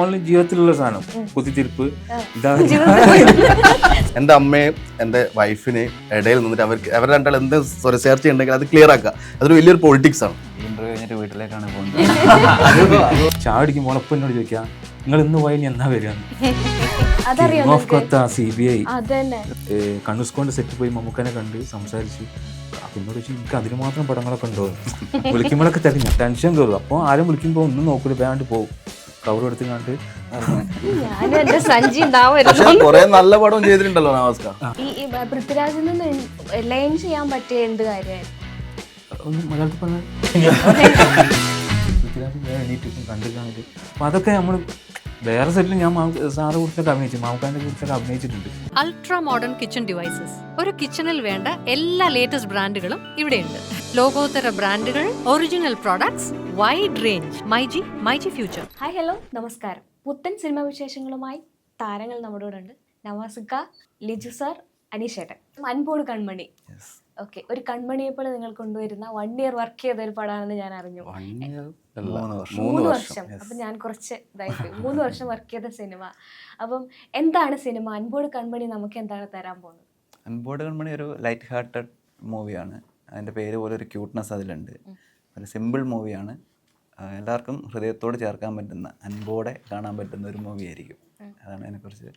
Only ജീവിതത്തിലുള്ള സാധനം. കുത്തിത്തിരിപ്പ് എന്റെ എന്റെ അമ്മയും എന്റെ വൈഫിനെയും ഇടയിൽ നിന്നിട്ട് അവർക്ക് അവർ രണ്ടാൾ എന്ത് റിസർച്ച് ഉണ്ടെങ്കിൽ അത് ക്ലിയർ ആക്കുക. അതൊരു വലിയൊരു പൊളിറ്റിക്സ് ആണ്. ഇന്റർവ്യൂ കഴിഞ്ഞിട്ട് വീട്ടിലേക്കാണ് പോകുന്നത്. ചാടിക്കും മുളപ്പനോട് ചോദിക്കാം നിങ്ങൾ ഇന്ന് പോയി എന്നാ വരിക? സി ബി ഐ കണ്ണുസ്കോണ്ട് സെറ്റ് പോയി മമ്മൂക്കനെ കണ്ട് സംസാരിച്ചു. പിന്നോട് ചോദിച്ചു എനിക്ക് അതിന് മാത്രം പടങ്ങളൊക്കെ ഉണ്ടോ? വിളിക്കുമ്പോഴൊക്കെ തിരഞ്ഞു. ടെൻഷൻ കയറും അപ്പോൾ ആരും വിളിക്കുമ്പോൾ ഒന്നും നോക്കില്ല വേണ്ടി പോകും കവർ എടുത്തുകൊണ്ട് ഞാനും എന്റെ സഞ്ചി പക്ഷെ കുറെ നല്ല പടം ചെയ്തിട്ടുണ്ടല്ലോ നമസ്കാർ ഈ ഈ പൃഥ്വിരാജിൽ നിന്ന് ലൈൻ ചെയ്യാൻ പറ്റിയ എന്ത് കാര്യമായിരുന്നു ഒന്ന് മലയാളത്തിൽ പറഞ്ഞാൽ പൃഥ്വിരാജ് വേറെ എണീറ്റ് കണ്ടു കാണില്ല അപ്പം അതൊക്കെ നമ്മൾ വേറെ സെറ്റിൽ ഞാൻ സാറ് കുറിച്ചൊക്കെ അഭിനയിച്ചു. മാമുക്കാന്റെ കുറിച്ചൊക്കെ അഭിനയിച്ചിട്ടുണ്ട്. അൾട്രാ മോഡേൺ കിച്ചൺ ഡിവൈസസ് ഒരു കിച്ചണിൽ വേണ്ട എല്ലാ ലേറ്റസ്റ്റ് ബ്രാൻഡുകളും ഇവിടെയുണ്ട്. ലോകോത്തര ബ്രാൻഡുകൾ original products wide range myG myG future hi hello നമസ്കാരം. പുത്തൻ സിനിമ വിശേഷങ്ങളുമായി താരങ്ങൾ നമ്മുടെ കൂടെ ഉണ്ട്. നവാസിക്ക ലിജു സാർ അനീഷേട്ടൻ അൻപോട് കൺമണി. ഓക്കെ. ഒരു കൺമണിയെ പോലെ നിങ്ങൾ കൊണ്ടുവരുന്ന വൺ ഇയർ വർക്ക് ചെയ്ത ഒരു പടമാണെന്ന് ഞാൻ അറിഞ്ഞു. മൂന്ന് വർഷം. മൂന്ന് വർഷം. അപ്പൊ ഞാൻ കുറച്ച് ഇതായിട്ട് മൂന്ന് വർഷം വർക്ക് ചെയ്ത സിനിമ അപ്പം എന്താണ് സിനിമ അൻപോട് കൺമണി നമുക്ക് എന്താണ് തരാൻ പോകുന്നത്? അൻപോട് കൺമണി ഒരു ലൈറ്റ് ഹാർട്ടഡ് മൂവിയാണ് അതിന്റെ പേര് പോലെ ഒരു ക്യൂട്ട്നെസ് അതിലുണ്ട്. ഒരു സിമ്പിൾ മൂവിയാണ് എല്ലാവർക്കും ഹൃദയത്തോട് ചേർക്കാൻ പറ്റുന്ന അൻപോടെ കാണാൻ പറ്റുന്ന ഒരു മൂവിയായിരിക്കും അതാണ് അതിനെക്കുറിച്ച്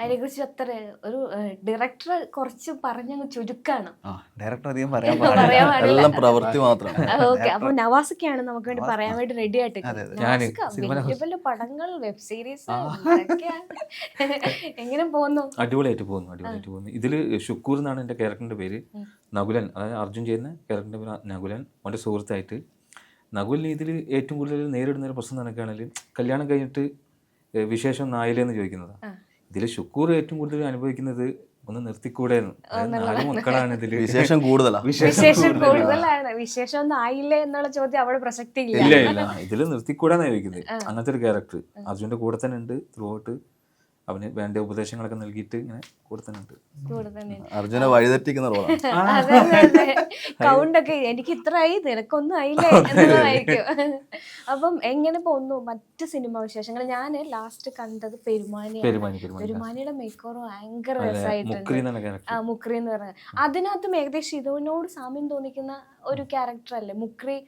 അതിനെക്കുറിച്ച് അത്ര ഒരു ഡയറക്ടർ കുറച്ച് പറഞ്ഞങ്ങ് ചുരുക്കാണ്. ആ ഡയറക്ടർ അധികം പറയാൻ പാടില്ല. പ്രവൃത്തി മാത്രം. ഓക്കെ. അപ്പൊ നവാസൊക്കെയാണ് നമുക്ക് വേണ്ടി പറയാൻ വേണ്ടി റെഡി ആയിട്ട് വലിയ വലിയ പടങ്ങൾ വെബ് സീരീസ് എങ്ങനെ പോകുന്നു? അടിപൊളിയായിട്ട് പോകുന്നു അടിപൊളിയായിട്ട് പോകുന്നു. ഇതിൽ ഷുക്കൂർ എന്നാണ് എന്റെ ക്യാരക്ടറിന്റെ പേര്. നകുലൻ അതായത് അർജുൻ ചെയ്യുന്ന ക്യാരക്ടറിന്റെ പേര് നകുലൻ അവന്റെ സുഹൃത്തായിട്ട്. നകുലിന് ഇതിൽ ഏറ്റവും കൂടുതൽ നേരിടുന്ന ഒരു പ്രശ്നം നടക്കുകയാണെങ്കിൽ കല്യാണം കഴിഞ്ഞിട്ട് വിശേഷം നായിലെന്ന് ചോദിക്കുന്നത്. ഇതിൽ ഷുക്കൂർ ഏറ്റവും കൂടുതൽ അനുഭവിക്കുന്നത് ഒന്ന് നിർത്തിക്കൂടെ നാല് മക്കളാണ് ഇതിൽ വിശേഷം കൂടുതല? വിശേഷം കൂടുതലാണ്. വിശേഷം ഒന്നും ആയില്ലേ എന്നുള്ള ചോദ്യം അവിടെ പ്രസക്തി ഇല്ല ഇല്ല. ഇല്ല ഇതിൽ നിർത്തിക്കൂടാന്ന് ചോദിക്കുന്നത് അങ്ങനത്തെ ഒരു ക്യാരക്ടർ അർജുന്റെ കൂടെ തന്നെ ഉണ്ട് ത്രൂ ഔട്ട് അവന് വേണ്ട ഉപദേശങ്ങളൊക്കെ നൽകിയിട്ട് ഇങ്ങനെ കൊടുത്തിട്ടുണ്ട്. അർജുന വഴിതെറ്റിക്കുന്ന റോളാണ് കൗണ്ടൊക്കെ എനിക്ക് ഇത്രയായി ആയി നിനക്കൊന്നും ആയില്ലേ എന്നുള്ളതായിരിക്കും. അപ്പം എങ്ങനെ പോന്നു? മറ്റു സിനിമ വിശേഷങ്ങൾ. ഞാൻ ലാസ്റ്റ് കണ്ടത് പെരുമാനിയാണ്. പെരുമാനി പെരുമാനി. പെരുമാനിയുടെ മേക്കോറും ഭയങ്കര രസമായിട്ടുണ്ട്. ആ മുക്രി എന്ന് പറഞ്ഞത്. അതിനകത്തും ഏകദേശം ഇതോനോട് സാമ്യം തോന്നിക്കുന്ന ഒരു ക്യാരക്ടർ അല്ലേ? മുക്രി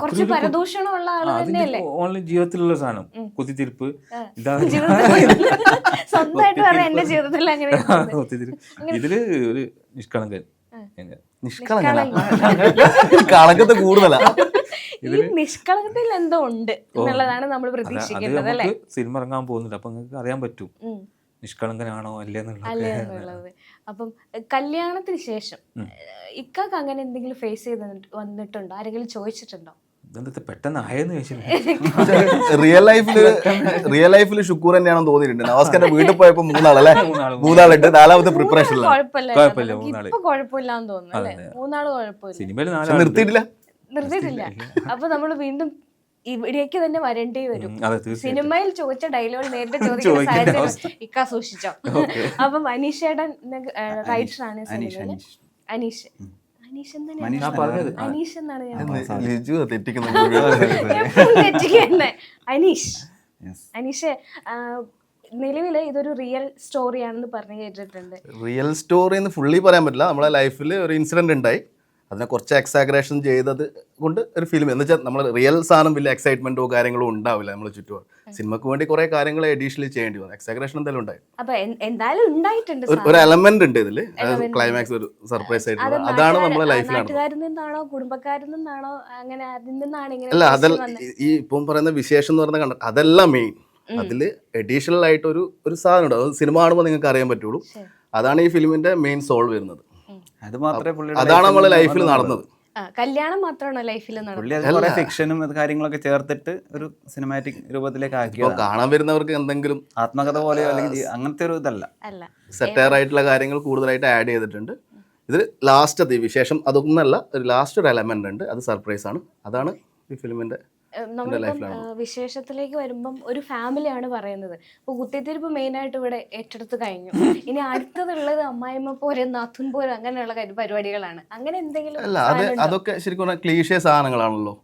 കുറച്ച് പരദൂഷണമുള്ള ആൾ തന്നെയല്ലേ? ഓൺലി ജീവിതത്തിലുള്ള സാധനം. കുത്തിത്തിരിപ്പ്. ഇതാ സ്വന്തമായിട്ട് പറയാം എന്റെ ജീവിതത്തിൽ അങ്ങനെ കുത്തിത്തിരിപ്പ്. ഇതിൽ ഒരു നിഷ്കളങ്കൻ. നിഷ്കളങ്കത്തെ നിഷ്കളങ്കന കളങ്കത്തെ കൂടുതലാ. നിഷ്കളങ്കത്തിൽ എന്തോ ഉണ്ട് എന്നുള്ളതാണ് നമ്മൾ പ്രതീക്ഷിക്കുന്നത് അല്ലേ? സിനിമ ഇറങ്ങാൻ പോകുന്നില്ല. അപ്പൊ നിങ്ങൾക്ക് അറിയാൻ പറ്റും. നിഷ്കളങ്കനാണോ അല്ലേ അല്ലേ എന്നുള്ളത്. എന്നുള്ളത് അപ്പം കല്യാണത്തിന് ശേഷം ഇക്കാക്ക് അങ്ങനെ എന്തെങ്കിലും ഫേസ് ചെയ്ത് വന്നിട്ട്- വന്നിട്ടുണ്ടോ? ആരെങ്കിലും ചോദിച്ചിട്ടുണ്ടോ? ഇതെന്താ പെട്ടെന്ന് ആയെന്ന് ചോദിച്ചില്ല റിയൽ ലൈഫിൽ റിയൽ ലൈഫിൽ ഷുക്കൂർ തന്നെയാണെന്ന് തോന്നിയിട്ടുണ്ട്. നവാസ്കറിന്റെ വീട്ടിൽ പോയപ്പോ മൂന്നാളല്ലേ? മൂന്നാൾ മൂന്നാളുണ്ട്. നാലാമത്തെ പ്രിപ്പറേഷൻ. സിനിമയിൽ. നിർത്തിയിട്ടില്ല. നിർത്തിയിട്ടില്ല. അപ്പൊ നമ്മൾ വീണ്ടും ഇവിടേക്ക് തന്നെ വരേണ്ടി വരും. സിനിമയിൽ ചോദിച്ച ഡയലോഗ് നേരിട്ട് ചോദിക്കുന്ന ഇക്ക സൂക്ഷിച്ചോ? അപ്പം അനീഷേടൻ റൈറ്റർ ആണ് അനീഷ് സിനിമയിൽ. അനീഷ് ഞാൻ അനീഷ് എന്നാണ് ഞാൻ. അനീഷ്. ഇതൊരു റിയൽ സ്റ്റോറിയാണെന്ന് പറഞ്ഞു കേട്ടിട്ടുണ്ട്. റിയൽ സ്റ്റോറി എന്ന് ഫുള്ളി പറയാൻ പറ്റില്ല. നമ്മളെ ലൈഫിൽ ഒരു ഇൻസിഡന്റ് ഉണ്ടായി. അതിനെ കുറച്ച് എക്സാഗ്രേഷൻ ചെയ്തത് കൊണ്ട് ഒരു ഫിലിം എന്ന് വെച്ചാൽ നമ്മൾ റിയൽ സാധനം വലിയ എക്സൈറ്റ്മെന്റോ കാര്യങ്ങളോ ഉണ്ടാവില്ല നമ്മൾ ചുറ്റുപാട്. സിനിമക്ക് വേണ്ടി കുറെ കാര്യങ്ങൾ എഡീഷണലി ചെയ്യേണ്ടി വന്നു. എക്സാഗ്രേഷൻ എന്തായാലും ഉണ്ടായി. ഉണ്ടായിട്ടുണ്ട് ഒരു- എലമെന്റ് ഉണ്ട് ഇതിൽ ക്ലൈമാക്സ് ഒരു സർപ്രൈസ് ആയിട്ട് അതാണ് നമ്മളെ കുടുംബക്കാരിൽ നിന്നാണോ അങ്ങനെ അതിൽ നിന്നാണ് ഇങ്ങനെ അല്ല അതെ അതല്ല ഈ- ഇപ്പം പറയുന്ന വിശേഷം എന്ന് പറഞ്ഞ കണ്ട അതല്ല മെയിൻ അതിൽ എഡീഷണൽ ആയിട്ട് ഒരു ഒരു സാധനം ഉണ്ട്. അത് സിനിമ കാണുമ്പോൾ നിങ്ങൾക്ക് അറിയാൻ പറ്റുള്ളൂ. അതാണ് ഈ ഫിലിമിന്റെ മെയിൻ സോൾവ് വരുന്നത്. അത് മാത്രമേ അതാണ് നമ്മൾ ലൈഫിൽ നടന്നത്. കല്യാണം മാത്രമാണോ ലൈഫിൽ നടന്നത് ഫിക്ഷനും കാര്യങ്ങളൊക്കെ ചേർത്തിട്ട് ഒരു സിനിമാറ്റിക് രൂപത്തിലേക്ക് ആക്കി കാണാൻ വരുന്നവർക്ക് എന്തെങ്കിലും ആത്മകഥ പോലെയോ അല്ലെങ്കിൽ അങ്ങനത്തെ ഒരു ഇതല്ല. അല്ല. സെറ്റയർ ആയിട്ടുള്ള കാര്യങ്ങൾ കൂടുതലായിട്ട് ആഡ് ചെയ്തിട്ടുണ്ട്. ഇതിൽ ലാസ്റ്റ് അതി വിശേഷം അതൊന്നല്ല ഒരു ലാസ്റ്റ് ഒരു എലമെന്റ് ഉണ്ട്. അത് സർപ്രൈസ് ആണ്. അതാണ് ഈ ഫിലിമിന്റെ നമ്മളിപ്പം വിശേഷത്തിലേക്ക് വരുമ്പം ഒരു ഫാമിലിയാണ് പറയുന്നത്. ഇപ്പൊ കുത്തിത്തിരിപ്പ് മെയിൻ ആയിട്ട് ഇവിടെ ഏറ്റെടുത്ത് കഴിഞ്ഞു. ഇനി അടുത്തതുള്ളത് അമ്മായിമ്മ പോരെ നാത്തും പോരെ അങ്ങനെയുള്ള പരിപാടികളാണ്. അങ്ങനെ എന്തെങ്കിലും അല്ല അത് അതൊക്കെ ശരിക്കും ക്ലീഷേ സാധനങ്ങളാണല്ലോ.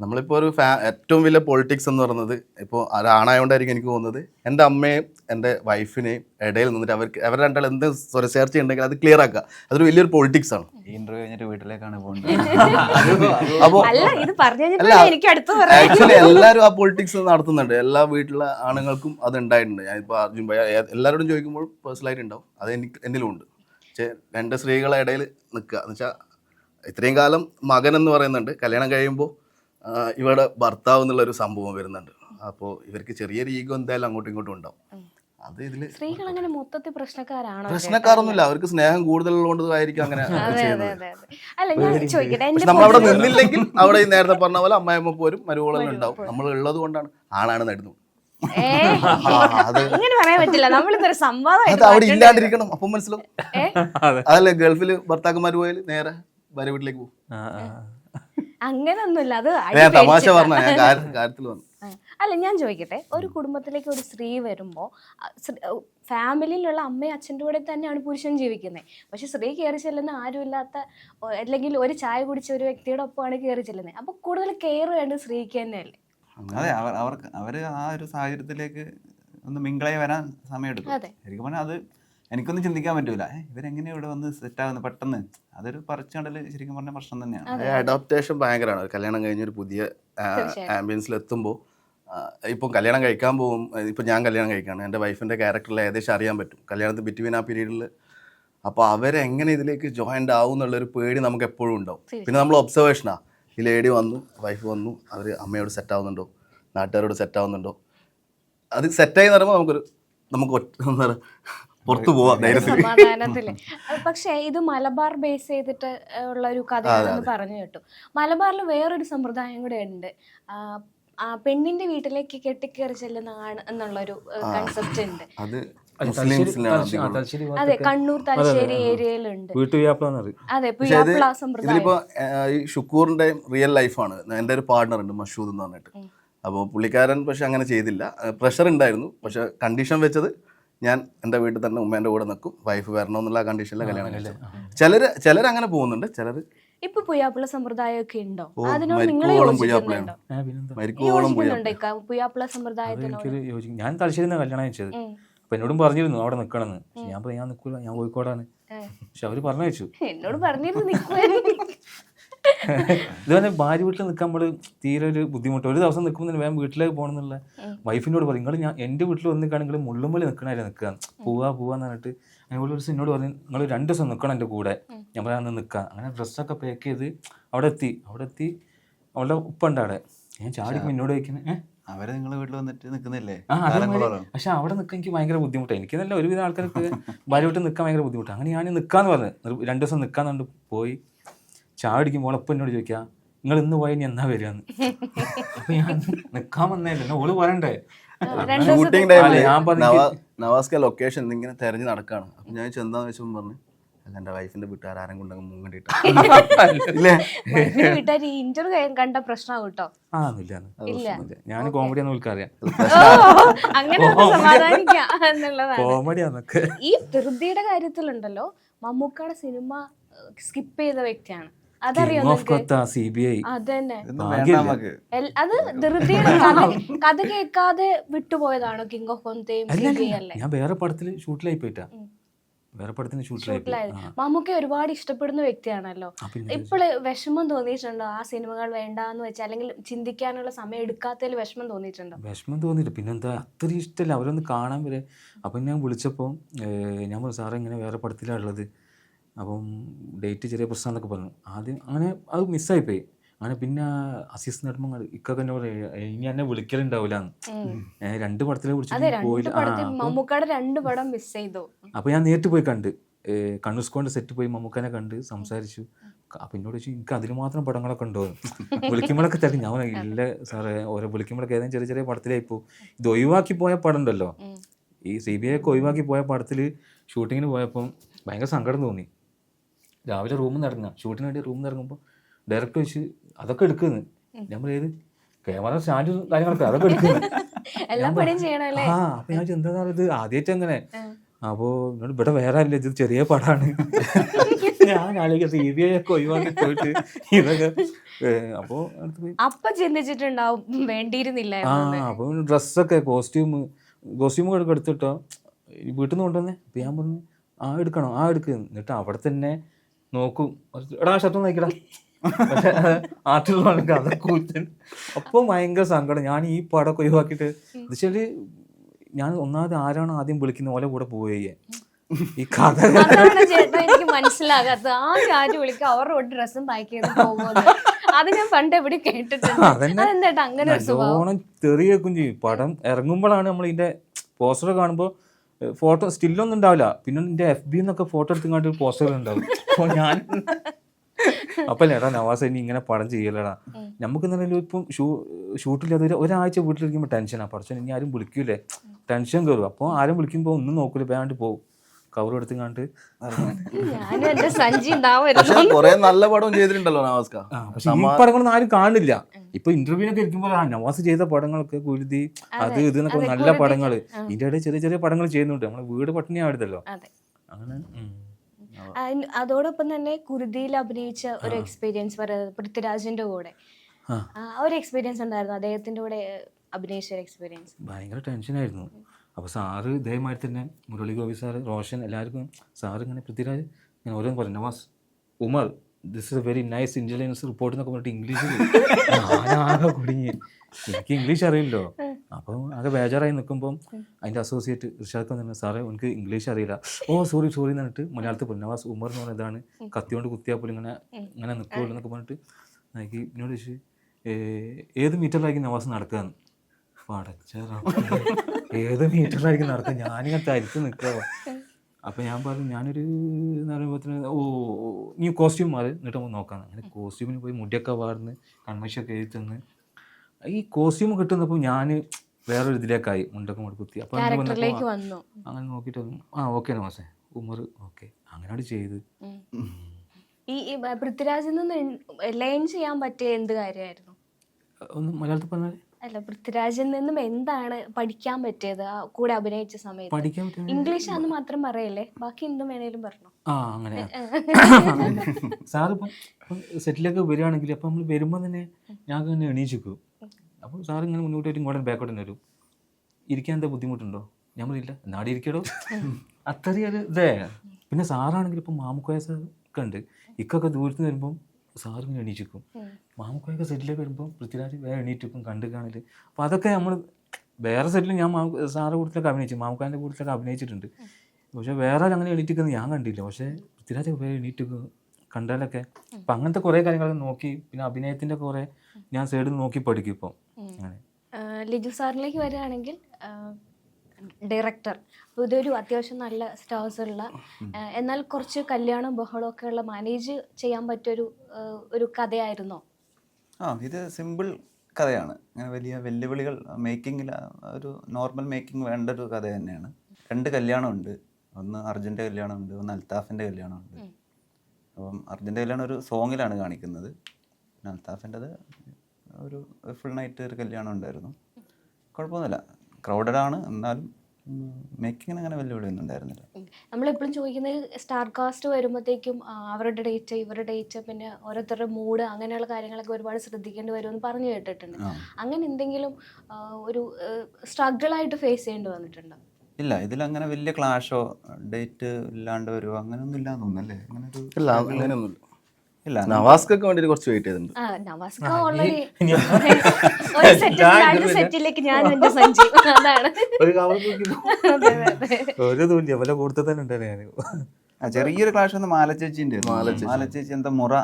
നമ്മളിപ്പോൾ ഒരു ഫാ ഏറ്റവും വലിയ പൊളിറ്റിക്സ് എന്ന് പറയുന്നത് ഇപ്പോൾ ഒരാണായോണ്ടായിരിക്കും എനിക്ക് തോന്നുന്നത്. എന്റെ അമ്മയും എന്റെ വൈഫിനെയും ഇടയിൽ നിന്നിട്ട് അവർക്ക് അവർ രണ്ടാൾ എന്ത് റിസർച്ച് ചെയ്യുന്നുണ്ടെങ്കിൽ അത് ക്ലിയർ ആക്കുക. അതൊരു വലിയൊരു പൊളിറ്റിക്സ് ആണ്. ഈ ഇന്റർവ്യൂ കഴിഞ്ഞിട്ട് വീട്ടിലേക്കാണ് അപ്പോൾ അല്ല ഇത് പറഞ്ഞു അല്ല എനിക്ക് അടുത്ത് പറയാം. ആക്ച്വലി എല്ലാവരും ആ പൊളിറ്റിക്സ് നടത്തുന്നുണ്ട്. എല്ലാ വീട്ടിലെ ആണുങ്ങൾക്കും അത് ഉണ്ടായിട്ടുണ്ട്. ഞാനിപ്പോൾ അർജുൻ ഭയ എല്ലാവരോടും ചോദിക്കുമ്പോൾ പേഴ്സണലായിട്ട് ഉണ്ടാവും. അത് എനിക്ക് എന്നിലും ഉണ്ട് പക്ഷേ രണ്ട് സ്ത്രീകളെ ഇടയിൽ നിൽക്കുക. എന്ന് വെച്ചാൽ ഇത്രയും കാലം മകൻ എന്ന് പറയുന്നുണ്ട്. കല്യാണം കഴിയുമ്പോൾ ഇവരുടെ ഭർത്താവ് എന്നുള്ളൊരു സംഭവം വരുന്നുണ്ട്. അപ്പോൾ ഇവർക്ക് ചെറിയൊരു ഈഗോ എന്തായാലും അങ്ങോട്ടും ഇങ്ങോട്ടും ഉണ്ടാവും. അത് ഇതിൽ സ്ത്രീകൾ അങ്ങനെ മൊത്തത്തിൽ പ്രശ്നക്കാരാണോ പ്രശ്നക്കാരൊന്നുമില്ല. അവർക്ക് സ്നേഹം കൂടുതലുള്ളതുകൊണ്ടായിരിക്കും അങ്ങനെ അതെ അതെ ചെയ്യുന്നത്. അതെ അതെ. അല്ല ഞാൻ ചോദിക്കട്ടെ നമ്മൾ അവിടെ നിന്നില്ലെങ്കിൽ അവിടെ ഈ നേരത്തെ പറഞ്ഞ പോലെ അമ്മായിമ്മ പോരും മരുവോളം ഉണ്ടാവും. നമ്മൾ ഉള്ളത് കൊണ്ടാണ്. ആണാണ് നടുന്നു ഇങ്ങനെ പറയാൻ പറ്റില്ല. നമ്മളിതൊരു സംവാദമായിട്ട് അവിടെ ഇല്ലാണ്ടിരിക്കണം. അപ്പം മനസ്സിലാവും? അതല്ലേ ഗൾഫിൽ ഭർത്താക്കന്മാർ പോയാൽ നേരെ ഭാര്യ വീട്ടിലേക്ക് പോകും. അങ്ങനെയൊന്നുമില്ല അത് ഞാൻ തമാശ പേടിച്ചിട്ടാ. ഞാൻ കാര്യത്തിൽ വന്നു. അല്ല ഞാൻ ചോദിക്കട്ടെ. ഒരു കുടുംബത്തിലേക്ക് ഒരു സ്ത്രീ വരുമ്പോൾ ഫാമിലിയിലുള്ള അമ്മയും അച്ഛന്റെ കൂടെ തന്നെയാണ് പുരുഷൻ ജീവിക്കുന്നത് പക്ഷെ സ്ത്രീ കയറി ചെല്ലുന്ന ആരുമില്ലാത്ത അല്ലെങ്കിൽ ഒരു ചായ കുടിച്ച ഒരു വ്യക്തിയുടെ ഒപ്പമാണ് കയറി ചെല്ലുന്നത് അപ്പോൾ കൂടുതൽ കെയർ വേണ്ടത് സ്ത്രീക്ക് തന്നെയല്ലേ? അതെ അവർ അവർക്ക് അവർ ആ ഒരു സാഹചര്യത്തിലേക്ക് ഒന്ന് മിങ്കിളായി വരാൻ സമയം എടുക്കും അതെ. ശരിക്കും പറഞ്ഞാൽ അത് എനിക്കൊന്നും ചിന്തിക്കാൻ പറ്റൂല. ഇവരെങ്ങനെ ഇവിടെ വന്ന് സെറ്റ് ആകുന്നത് പെട്ടെന്ന്. അതൊരു പറിച്ചുകൊണ്ടൽ ശരിക്കും പറഞ്ഞ പ്രശ്നം തന്നെയാണ്. അഡോപ്റ്റേഷൻ ഭയങ്കരമാണ്. കല്യാണം കല്യാണം കഴിഞ്ഞൊരു പുതിയ ആംബിയൻസിൽ എത്തുമ്പോൾ ഇപ്പം കല്യാണം കഴിക്കാൻ പോകും ഇപ്പം ഞാൻ കല്യാണം കഴിക്കുകയാണ് എന്റെ വൈഫിന്റെ ക്യാരക്ടറിൽ ഏകദേശം അറിയാൻ പറ്റും. കല്യാണത്തിൽ ബിറ്റ്വീൻ ആ പീരീഡിൽ അപ്പോൾ അവരെങ്ങനെ ഇതിലേക്ക് ജോയിന്റ് ആവും എന്നുള്ളൊരു പേടി നമുക്ക് എപ്പോഴും ഉണ്ടാവും. പിന്നെ നമ്മൾ ഒബ്സർവേഷനാണ് ഈ ലേഡി വന്നു വൈഫ് വന്നു അവർ അമ്മയോട് സെറ്റ് ആവുന്നുണ്ടോ? നാട്ടുകാരോട് സെറ്റ് ആവുന്നുണ്ടോ? അത് സെറ്റായി പറയുമ്പോൾ നമുക്കൊരു നമുക്ക് ഒറ്റ എന്താ പറയുക പുറത്തു പോവാം സമാധാനത്തിൽ. പക്ഷേ ഇത് മലബാർ ബേസ് ചെയ്തിട്ട് ഉള്ള ഒരു കഥയാണെന്ന് പറഞ്ഞു കേട്ടു. മലബാറിൽ വേറൊരു സമ്പ്രദായം കൂടെ ഉണ്ട്. പെണ്ണിന്റെ വീട്ടിലേക്ക് കെട്ടിക്കേറി ചെല്ലുന്ന ആണ് എന്നുള്ളൊരു കൺസെപ്റ്റ് ഉണ്ട്. അത് കണ്ണൂർ തലശ്ശേരി ഏരിയയിലുണ്ട്. അതെ ഇതിലിപ്പോ ഈ ഷുക്കൂറിന്റെ റിയൽ ലൈഫാണ് എന്റെ ഒരു പാർട്ണർ ഉണ്ട് മഷൂദ് എന്ന് പറഞ്ഞിട്ട്. അപ്പോൾ പുള്ളിക്കാരൻ പക്ഷെ അങ്ങനെ ചെയ്തില്ല. പ്രഷർ ഉണ്ടായിരുന്നു. പക്ഷെ കണ്ടീഷൻ വെച്ചത് ഞാൻ എന്റെ വീട്ടിൽ തന്നെ ഉമ്മേന്റെ കൂടെ നിൽക്കും. വൈഫ് വരണം എന്നുള്ള കണ്ടീഷനിലെ കല്യാണം കഴിച്ചത് ചിലർ ചിലർ അങ്ങനെ പോകുന്നുണ്ട്. ചിലർ ഇപ്പൊ ഉണ്ടോ? അതിനോട് നിങ്ങൾ സമ്പ്രദായത്തിനോട് ഞാൻ തലശ്ശേരി കല്യാണം അയച്ചത് ഉം. അപ്പൊ എന്നോടും പറഞ്ഞിരുന്നു അവിടെ നിക്കണെന്ന്. ഞാൻ പറഞ്ഞു ഞാൻ നിക്കൂല ഞാൻ കോഴിക്കോടാണ്. പക്ഷെ അവർ പറഞ്ഞു വെച്ചു എന്നോട് പറഞ്ഞിരുന്നു ഇതുപോലെ ഭാര്യ വീട്ടിൽ നിൽക്കാൻ നമ്മൾ തീരെ ഒരു ബുദ്ധിമുട്ട്. ഒരു ദിവസം നിൽക്കുമ്പോൾ വേഗം വീട്ടിലേക്ക് പോകണമെന്നുള്ള വൈഫിനോട് പറയും നിങ്ങൾ ഞാൻ എന്റെ വീട്ടിൽ വന്ന് നിൽക്കുകയാണെങ്കിൽ മുള്ളുമ്പൽ നിൽക്കണല്ലേ നിൽക്കുക പോവാ പോവാന്ന് പറഞ്ഞിട്ട് അതുപോലെ ഒരു ദിവസം എന്നോട് പറഞ്ഞു നിങ്ങൾ രണ്ട് ദിവസം നിൽക്കണം എന്റെ കൂടെ. ഞാൻ പറയാൻ അന്ന് നിൽക്കുക അങ്ങനെ ഡ്രസ്സൊക്കെ പാക്ക് ചെയ്ത് അവിടെ എത്തി. അവിടെ എത്തി അവളുടെ ഉപ്പുണ്ട് അവിടെ. ഞാൻ ചാടി എന്നോട് ചോദിക്കുന്നത് അവരെ അവർ നിങ്ങളെ വീട്ടിൽ വന്നിട്ട് നിൽക്കുന്നില്ലേ പക്ഷെ അവിടെ നിൽക്കാൻ എനിക്ക് ഭയങ്കര ബുദ്ധിമുട്ടാണ് എനിക്ക് നല്ല ഒരുവിധ ആൾക്കാർക്ക് ഭാര്യ വീട്ടിൽ നിൽക്കാൻ ഭയങ്കര ബുദ്ധിമുട്ടാണ് അങ്ങനെ ഞാൻ നിൽക്കാന്ന് പറഞ്ഞു. രണ്ടു രണ്ട് ദിവസം നിൽക്കാന്നുണ്ട് പോയി. ചായ അടിക്കുമ്പോൾ ഒപ്പം എന്നോട് ചോദിക്കുക നിങ്ങൾ ഇന്ന് പോയി എന്നാ വരികയെന്ന്? അപ്പൊ ഞാൻ നിൽക്കാൻ വന്നേല്ല ഓൾ പറയണ്ടേ? ഷൂട്ടിംഗ് ടൈമിൽ നവാസ്ക ലൊക്കേഷൻ ഇങ്ങനെ തെരഞ്ഞു നടക്കാണ്. അപ്പൊ ഞാൻ ചെന്താന്ന് വെച്ചപ്പോൾ പറഞ്ഞു അല്ല എന്റെ വൈഫിന്റെ വീട്ടുകാരും കൊണ്ടങ്ങ് മുങ്ങണ്ടിട്ട് വൈഫിന്റെ വീട്ടുകാർ ഇന്റർവ്യൂ കണ്ട പ്രശ്നം കേട്ടോ. ആ ഒന്നുമില്ല ഞാൻ കോമഡി ഒന്നും വിൽക്കാറിയാം കോമഡിയാന്നൊക്കെ ഈ ധൃതിയുടെ കാര്യത്തിലുണ്ടല്ലോ മമ്മൂക്കയുടെ സിനിമ സ്കിപ്പ് ചെയ്ത വ്യക്തിയാണ്. സി ബി ഐ അതന്നെ. ഇതൊന്നും വേണ്ട നമുക്ക്. അത് ധൃതിയുടെ കഥ. കഥ കേൾക്കാതെ വിട്ടുപോയതാണോ കിങ് ഓഫ് കൊന്തയും ഞാൻ വേറെ പടത്തിൽ ഷൂട്ടിലായി പോയിട്ടാ. വേറെ പടത്തിന് ഷൂട്ടിലായി മമ്മൂക്ക ഒരുപാട് ഇഷ്ടപ്പെടുന്ന വ്യക്തിയാണല്ലോ. ഇപ്പോൾ വിഷമം തോന്നിയിട്ടുണ്ടോ? ആ സിനിമകൾ വേണ്ടാന്ന് വെച്ചാൽ അല്ലെങ്കിൽ ചിന്തിക്കാനുള്ള സമയം എടുക്കാത്തതിൽ വിഷമം തോന്നിയിട്ടുണ്ടോ? വിഷമം തോന്നിയിട്ട് പിന്നെന്താ അത്രയും ഇഷ്ടമല്ല. അവരൊന്ന് കാണാൻ വരെ. അപ്പം ഞാൻ വിളിച്ചപ്പോൾ ഞാൻ പറഞ്ഞു സാറേ ഇങ്ങനെ വേറെ പടത്തിലാണ് ഉള്ളത്. അപ്പം ഡേറ്റ് ചെറിയ പ്രശ്നം എന്നൊക്കെ പറഞ്ഞു. ആദ്യം അങ്ങനെ അത് മിസ്സായിപ്പോയി. അങ്ങനെ പിന്നെ അസീസ് നടുമ്പോൾ ഇക്കൊക്കെ എന്നെ പറയും ഇനി എന്നെ വിളിക്കലുണ്ടാവില്ല രണ്ട് പടത്തിലെ പോയില്ല. അപ്പം- മിസ് ചെയ്തു അപ്പോൾ ഞാൻ നേരിട്ട് പോയി കണ്ട്. കണ്ണൂർ സ്കോണിന്റെ സെറ്റ് പോയി മമ്മൂക്കനെ കണ്ട് സംസാരിച്ചു. അപ്പൊ എന്നോട് ചോദിച്ചു എനിക്ക് അതിന് മാത്രം പടങ്ങളൊക്കെ ഉണ്ടോ? വിളിക്കുമ്പോഴൊക്കെ തരും. ഞാൻ ഇല്ല സാറേ ഓരോ വിളിക്കുമ്പോഴൊക്കെ ഏതെങ്കിലും ചെറിയ ചെറിയ പടത്തിലായി പോകും ഇത് ഒഴിവാക്കി പോയ പടം ഉണ്ടല്ലോ. ഈ സി ബി ഐ ഒക്കെ ഒഴിവാക്കി പോയ പടത്തിൽ ഷൂട്ടിങ്ങിന് പോയപ്പം ഭയങ്കര സങ്കടം തോന്നി. രാവിലെ റൂമിൽ നിന്ന് ഇറങ്ങുക. ഷൂട്ടിന് വേണ്ടി റൂമിൽ നിന്ന് ഇറങ്ങുമ്പോൾ ഡയറക്ടർ വെച്ച് അതൊക്കെ എടുക്കുന്നു. ഞാൻ പറയത് ക്യാമറ സ്റ്റാൻഡും കാര്യങ്ങളൊക്കെ അതൊക്കെ എടുക്കുന്നു. ആ അപ്പൊ ഞാൻ എന്താ ഇത്? ആദ്യമായിട്ട് എങ്ങനെ അപ്പോ എന്നോട് ഇവിടെ വേറെ അല്ല ഇത് ചെറിയ പടാണ്. ഞാൻ ആലോചിക്കുക സി ബി ഐ ഒക്കെ ഒഴിവാക്കി പോയിട്ട് ഇതൊക്കെ. അപ്പോ അപ്പൊ ചിന്തിച്ചിട്ടുണ്ടാവും ആ വേണ്ടിയിരുന്നില്ലായിരുന്നു അപ്പൊ ഡ്രസ്സൊക്കെ കോസ്റ്റ്യൂം കോസ്റ്റ്യൂം എടുത്തിട്ടോ. വീട്ടിൽ നിന്ന് കൊണ്ടുവന്നേ. അപ്പൊ ഞാൻ പറഞ്ഞു ആ എടുക്കണം? ആ എടുക്കുന്നു എന്നിട്ട് അവിടെ തന്നെ നോക്കും. എടാ ഷർട്ട് നയിക്കടാ പക്ഷെ കഥ കൂറ്റൻ. അപ്പോൾ ഭയങ്കര സങ്കടം. ഞാൻ ഈ പടമൊക്കെ ഒഴിവാക്കിയിട്ട് എന്നുവെച്ചാൽ ഞാൻ ഒന്നാമത് ആരാണ് ആദ്യം വിളിക്കുന്ന ഓലെ കൂടെ പോവുകയെ ഈ കഥ എനിക്ക് മനസ്സിലാകാത്തത്. ആ ആര് വിളിക്കുക അവരുടെ ഡ്രസ്സും പാക്ക് ചെയ്ത് പോകുന്നത് അത് ഞാൻ പണ്ട് എവിടെ കേട്ടിട്ടുണ്ട്. അങ്ങനെ ഒരു തെറിയേക്കും ചെയ്യും. പടം ഇറങ്ങുമ്പോഴാണ് നമ്മൾ ഇതിന്റെ പോസ്റ്റർ കാണുമ്പോൾ ഫോട്ടോ സ്റ്റില്ലൊന്നും ഉണ്ടാവില്ല. പിന്നെ നിന്റെ എഫ് ബി എന്നൊക്കെ ഫോട്ടോ എടുത്തുകൊണ്ട് പോസ്റ്റർ ഉണ്ടാവും അപ്പോൾ ഞാൻ അപ്പൊ എടാ നവാസ് ഇനി ഇങ്ങനെ പടം ചെയ്യലടാ നമുക്ക് എന്തായാലും ഇപ്പം ഷൂ ഷൂട്ടില്ലാതെ ഒരു ഒരാഴ്ച വീട്ടിലിരിക്കുമ്പോൾ ടെൻഷനാണ് പഠിച്ചു ഇനി ആരും വിളിക്കൂലേ ടെൻഷൻ കയറും അപ്പോൾ ആരും വിളിക്കുമ്പോൾ ഒന്നും നോക്കൂല. വേണ്ടി പോകും സഞ്ചി പക്ഷെ കുറെ നല്ല പടവും ചെയ്തിട്ടുണ്ടല്ലോ നവാസ്ക. പക്ഷെ ഈ പടങ്ങളൊന്നും ആരും കാണില്ല. ഇപ്പൊ ഇന്റർവ്യൂനൊക്കെ ഇരിക്കുമ്പോൾ ആ നവാസ് ചെയ്ത പടങ്ങളൊക്കെ കുരുതി അത് ഇത് എന്നൊക്കെ നല്ല പടങ്ങൾ പടങ്ങൾ. ഇതിന്റെ ഇടയിൽ ചെറിയ ചെറിയ പടങ്ങൾ ചെയ്യുന്നുണ്ട്. നമ്മളെ വീട് പട്ടിണി ആവരുതല്ലോ. അങ്ങനെ അതോടൊപ്പം തന്നെ കുരുതിയിൽ അഭിനയിച്ച ഒരു എക്സ്പീരിയൻസ് പറയുന്നത് പൃഥ്വിരാജിന്റെ കൂടെ. ആ. ഒരു എക്സ്പീരിയൻസ് ഉണ്ടായിരുന്നു. അദ്ദേഹത്തിന്റെ കൂടെ അഭിനയിച്ച ഒരു എക്സ്പീരിയൻസ് ഭയങ്കര ടെൻഷനായിരുന്നു അപ്പോൾ സാറ് ഇതേമാതിരി തന്നെ മുരളി ഗോപി സാറ് റോഷൻ എല്ലാവർക്കും സാറ് ഇങ്ങനെ പൃഥ്വിരാജ് ഞാൻ ഓരോ പറഞ്ഞു Nawaz Umar this is a very nice intelligence report എന്നൊക്കെ പറഞ്ഞിട്ട് ഇംഗ്ലീഷിൽ ഞാനാകെ കുടുങ്ങി. എനിക്ക് ഇംഗ്ലീഷ് അറിയില്ലോ അപ്പം ആകെ ബേജാറായി നിൽക്കുമ്പോൾ അതിന്റെ അസോസിയേറ്റ് ഋഷാദ് തന്നെ സാറേ എനിക്ക് ഇംഗ്ലീഷ് അറിയില്ല. ഓ സോറി സോറി എന്ന് പറഞ്ഞിട്ട് മലയാളത്തിൽ പറഞ്ഞു നവാസ് ഉമർ എന്ന് പറഞ്ഞ ഇതാണ് കത്തിയോണ്ട് കുത്തിയാൽ പോലും ഇങ്ങനെ ഇങ്ങനെ നിൽക്കുള്ളൂ എന്നൊക്കെ പറഞ്ഞിട്ട് എനിക്ക് എന്നോട് ചോദിച്ചു "ഏ, ഏത് മീറ്ററിലായിരിക്കും നവാസ് നടക്കുകയെന്ന് അപ്പോൾ റബ്ബേ. ഏത് മീറ്ററിലായിരിക്കും നടക്കുക ഞാനിങ്ങനെ തരിച്ച് നിൽക്കുക അപ്പം ഞാൻ പറഞ്ഞു ഞാനൊരു എന്ന് പറയുമ്പോഴത്തേന് ഓ നീ കോസ്റ്റ്യൂം മാറി എന്നിട്ട് നമുക്ക് നോക്കാം. അങ്ങനെ കോസ്റ്റ്യൂമിന് പോയി മുടിയൊക്കെ വാർന്ന് കൺമശൊക്കെ എഴുതി തന്ന്. ഈ കോസ്റ്റ്യൂം കിട്ടുന്നപ്പോൾ ഞാൻ വേറൊരു ഇതിലേക്കായി മുണ്ടൊക്കെ മുടി കുത്തി. അപ്പോൾ അങ്ങനെ നോക്കിയിട്ട്. ആ ഓക്കെ നവാസേ ഉമർ ഓക്കെ അങ്ങനെയാണ് ചെയ്ത്. ഈ പൃഥ്വിരാജിൽ നിന്ന് ലൈൻ ചെയ്യാൻ പറ്റിയ എന്ത് കാര്യമായിരുന്നു? ഒന്ന് മലയാളത്തിൽ പറഞ്ഞാൽ അല്ല പൃഥ്വിരാജിൽ നിന്നും എന്താണ് പഠിക്കാൻ പറ്റിയത്? ആ കൂടെ അഭിനയിച്ച സമയത്ത്. പഠിക്കാൻ പറ്റുന്ന ഇംഗ്ലീഷ് ആണെന്ന് മാത്രം പറയല്ലേ? ബാക്കി എന്തും വേണേലും പറഞ്ഞു. ആ അങ്ങനെ. സാറിപ്പം സെറ്റിലൊക്കെ വരികയാണെങ്കിൽ അപ്പം നമ്മൾ വരുമ്പോൾ തന്നെ ഞാൻ തന്നെ എണീച്ചിക്കൂ അപ്പോൾ സാർ ഇങ്ങനെ മുന്നോട്ട് ഇങ്ങോട്ടും ബാക്കോട്ടും വരും. ഇരിക്കാൻ എന്താ ബുദ്ധിമുട്ടുണ്ടോ? ഞാൻ പറയില്ല നാടി ഇരിക്കടോ? അത്രയും ഒരു ഇതേ. പിന്നെ സാറാണെങ്കിൽ ഇപ്പം മാമുക്കോയ സാർ ഒക്കെ ഉണ്ട്. ഇക്കൊക്കെ ദൂരത്ത് വരുമ്പം സാർ എണീറ്റിക്കും മാമുക്കോയൊക്കെ സെറ്റിലേക്ക് വരുമ്പോൾ പൃഥ്വിരാജ് വേറെ എണീറ്റിക്കും കണ്ടു കാണൽ അപ്പോൾ അതൊക്കെ നമ്മൾ വേറെ സെറ്റിൽ ഞാൻ മാമു സാറ് കൂട്ടത്തിലൊക്കെ അഭിനയിച്ചു. മാമുക്കാന്റെ കൂട്ടത്തിലൊക്കെ അഭിനയിച്ചിട്ടുണ്ട്. പക്ഷെ വേറെ അങ്ങനെ എണീറ്റിക്കുന്നത് ഞാൻ കണ്ടില്ല. പക്ഷേ പൃഥ്വിരാജ് വേറെ എണീറ്റിക്കും കണ്ടാലൊക്കെ. അപ്പം അങ്ങനത്തെ കുറേ കാര്യങ്ങളൊക്കെ നോക്കി പിന്നെ അഭിനയത്തിന്റെ കുറേ ഞാൻ സൈഡിൽ നോക്കി പഠിക്കും ഇപ്പം. അങ്ങനെ. ലിജു സാറിലേക്ക് വരികയാണെങ്കിൽ ഡയറക്ടർ അപ്പോൾ ഇതൊരു അത്യാവശ്യം നല്ല സ്റ്റാർസ് ഉള്ള എന്നാൽ കുറച്ച് കല്യാണം ബഹളവും ഒക്കെ ഉള്ള മാനേജ് ചെയ്യാൻ പറ്റിയൊരു ഒരു കഥയായിരുന്നോ? ആ ഇത് സിമ്പിൾ കഥയാണ്. അങ്ങനെ വലിയ വെല്ലുവിളികൾ മേക്കിങ്ങിൽ ഒരു നോർമൽ മേക്കിംഗ് വേണ്ട ഒരു കഥ തന്നെയാണ്. രണ്ട് കല്യാണമുണ്ട്. ഒന്ന് അർജുന്റെ കല്യാണമുണ്ട് ഒന്ന് അൽത്താഫിന്റെ കല്യാണമുണ്ട്. അപ്പം അർജുന്റെ കല്യാണം ഒരു സോങ്ങിലാണ് കാണിക്കുന്നത്. പിന്നെ അൽത്താഫിന്റെത് ഒരു ഫുൾ നൈറ്റ് ഒരു കല്യാണം ഉണ്ടായിരുന്നു കുഴപ്പമൊന്നുമില്ല. ക്രൗഡഡ് ആണ് എന്നാലും മേക്കിങ്ങിന് അങ്ങനെ വെല്ലുവിളിയൊന്നും ഉണ്ടായിരുന്നില്ല നമ്മളെപ്പോഴും ചോദിക്കുന്നത് സ്റ്റാർ കാസ്റ്റ് വരുമ്പോഴത്തേക്കും അവരുടെ ഡേറ്റ് ഇവരുടെ ഡേറ്റ് പിന്നെ ഓരോരുത്തരുടെ മൂഡ് അങ്ങനെയുള്ള കാര്യങ്ങളൊക്കെ ഒരുപാട് ശ്രദ്ധിക്കേണ്ടി വരുമെന്ന് പറഞ്ഞു കേട്ടിട്ടുണ്ട്. അങ്ങനെ എന്തെങ്കിലും ഒരു സ്ട്രഗിളായിട്ട് ഫേസ് ചെയ്യേണ്ടി വന്നിട്ടുണ്ടോ? ഇല്ല. ഇതിലങ്ങനെ വലിയ ക്ലാഷോ ഡേറ്റ് ഇല്ലാണ്ട് വരുമോ അങ്ങനെയൊന്നും ഇല്ലാന്ന് തോന്നുന്നല്ലേ അങ്ങനെ ഒരു ഇല്ല അങ്ങനെയൊന്നുമില്ല. ഇല്ല നവാസ്കൊക്കെ വേണ്ടി കുറച്ച് വെയിറ്റ് ചെയ്തിട്ടുണ്ട്. ആ നവാസ്ക ഓൾറെഡി ഒരു സെറ്റിലേക്ക് ഞാൻ എന്റെ സഞ്ചി അതാണ്. ഒരു കവർ. ഒരു ഇതുമില്ല വല്ല കൂടുതൽ തന്നെ ഉണ്ടായിരുന്നു ഞാൻ ചെറിയൊരു ക്ലാഷ് ഒന്ന് മാലച്ചേച്ചിന്റെ മാലച്ചേച്ചി. എന്താ മുറ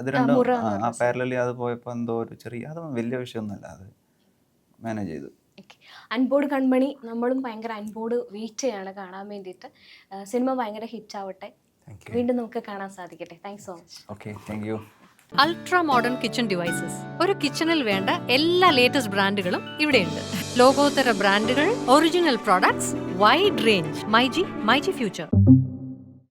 ഇത് രണ്ടും ആ, പാരലി അത് പോയപ്പോ എന്തോ ഒരു ചെറിയ അത് വലിയ വിഷയമൊന്നുമല്ല അത് മാനേജ് ചെയ്തു. അൻപോട് കൺമണി നമ്മളും ഭയങ്കര അൻപോട് വെയിറ്റ് ചെയ്യാണ് കാണാൻ വേണ്ടിയിട്ട്. സിനിമ ഭയങ്കര ഹിറ്റ് ആവട്ടെ. വീണ്ടും നമുക്ക് കാണാൻ സാധിക്കട്ടെ. Thanks so much okay thank you ultra modern kitchen devices ഒരു കിച്ചണിൽ വേണ്ട എല്ലാ ലേറ്റസ്റ്റ് ബ്രാൻഡുകളും ഇവിടെയുണ്ട്. ലോകോത്തര ബ്രാൻഡുകൾ original products wide range myG myG future